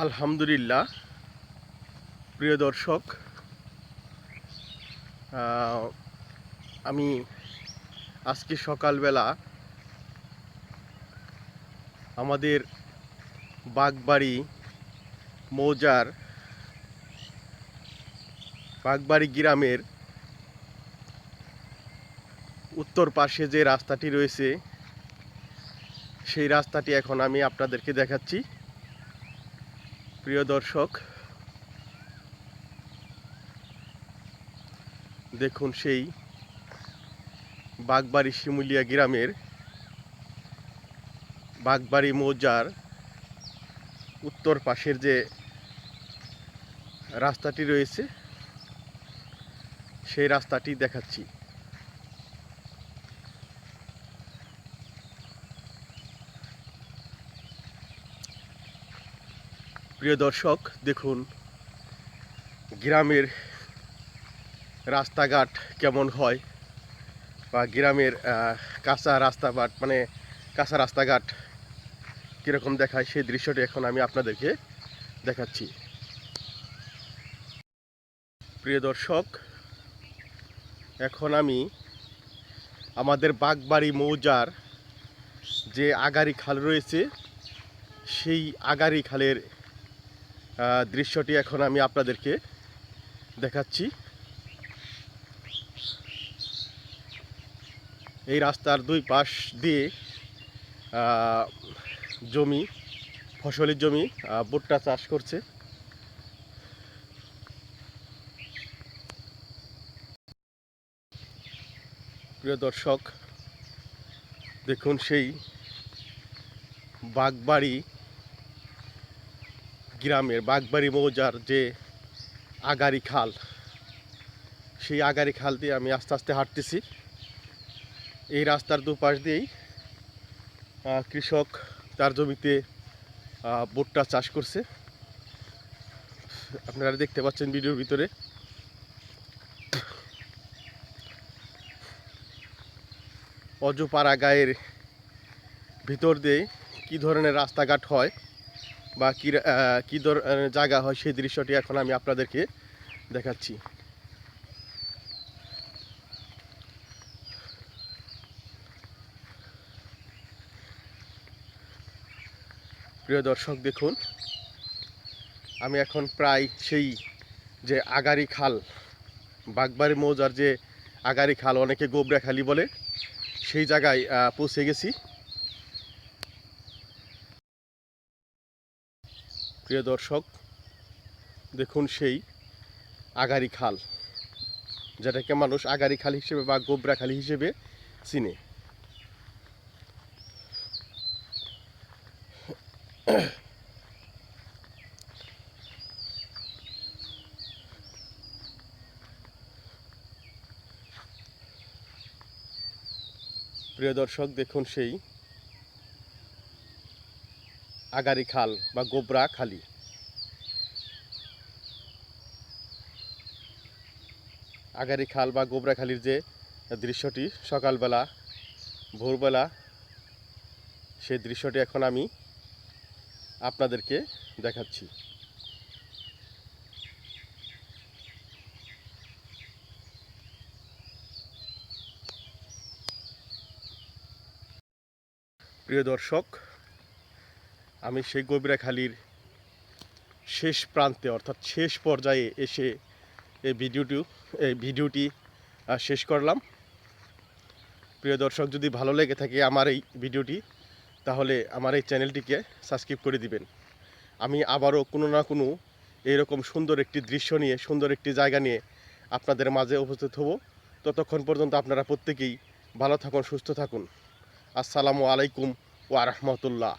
আলহামদুলিল্লাহ। প্রিয় দর্শক আমি আজকে সকালবেলা আমাদের বাগবাড়ি, মৌজার বাগবাড়ি গ্রামের উত্তর পাশে যে রাস্তাটি রয়েছে, সেই রাস্তাটি এখন আমি আপনাদেরকে দেখাচ্ছি। প্রিয় দর্শক, দেখুন সেই বাগবাড়ি শিমুলিয়া গ্রামের বাগবাড়ি মৌজার উত্তর পাশের যে রাস্তাটি রয়েছে, সেই রাস্তাটি দেখাচ্ছি। প্রিয় দর্শক, দেখুন, গ্রামের রাস্তাঘাট কেমন হয় বা গ্রামের কাঁচা রাস্তাঘাট মানে কাঁচা রাস্তাঘাট কীরকম দেখায় সেই দৃশ্যটি এখন আমি আপনাদেরকে দেখাচ্ছি। প্রিয় দর্শক, এখন আমি আমাদের বাগবাড়ি মৌজার যে আগারি খাল রয়েছে, সেই আগারি খালের দৃশ্যটি এখন আমি আপনাদেরকে দেখাচ্ছি। এই রাস্তার দুই পাশ দিয়ে জমি, ফসলের জমি ভুট্টা চাষ করছে। প্রিয় দর্শক, দেখুন সেই বাগবাড়ি গ্রামের বাগবাড়ি মৌজার যে আগারি খাল, সেই আগারি খাল দিয়ে আমি আস্তে আস্তে হাঁটতেছি। এই রাস্তার দুপাশ দিয়েই কৃষক তার জমিতে ভুট্টা চাষ করছে। আপনারা দেখতে পাচ্ছেন ভিডিওর ভিতরে। অজপাড়া গায়ের ভিতর দিয়ে কী ধরনের রাস্তাঘাট হয় বা কী কী ধরনের জায়গা হয় সেই দৃশ্যটি এখন আমি আপনাদেরকে দেখাচ্ছি। প্রিয় দর্শক, দেখুন, আমি এখন প্রায় সেই যে আগারি খাল, বাগবাড়ি মৌজার যে আগারি খাল, অনেকে গোবরা খালি বলে, সেই জায়গায় পৌঁছে গেছি। প্রিয় দর্শক, দেখুন সেই আগারি খাল, যেটাকে মানুষ আগারি খাল হিসেবে বা গোবরা খালি হিসেবে চিনে। প্রিয় দর্শক, দেখুন সেই আগারি খাল বা গোবরা খালি। আগারি খাল বা গোবরা খালির যে দৃশ্যটি সকালবেলা, ভোরবেলা, সেই দৃশ্যটি এখন আমি আপনাদেরকে দেখাচ্ছি। প্রিয় দর্শক আমি সেই গভীরাখালির শেষ প্রান্তে, অর্থাৎ শেষ পর্যায়ে এসে এই ভিডিওটি এই ভিডিওটি শেষ করলাম। প্রিয় দর্শক, যদি ভালো লেগে থাকে আমার এই ভিডিওটি, তাহলে আমার এই চ্যানেলটিকে সাবস্ক্রাইব করে দিবেন। আমি আবারও কোনো না কোনো এইরকম সুন্দর একটি দৃশ্য নিয়ে, সুন্দর একটি জায়গা নিয়ে আপনাদের মাঝে উপস্থিত হব। ততক্ষণ পর্যন্ত আপনারা প্রত্যেকেই ভালো থাকুন, সুস্থ থাকুন। আসসালামু আলাইকুম ওয়া রাহমাতুল্লাহ।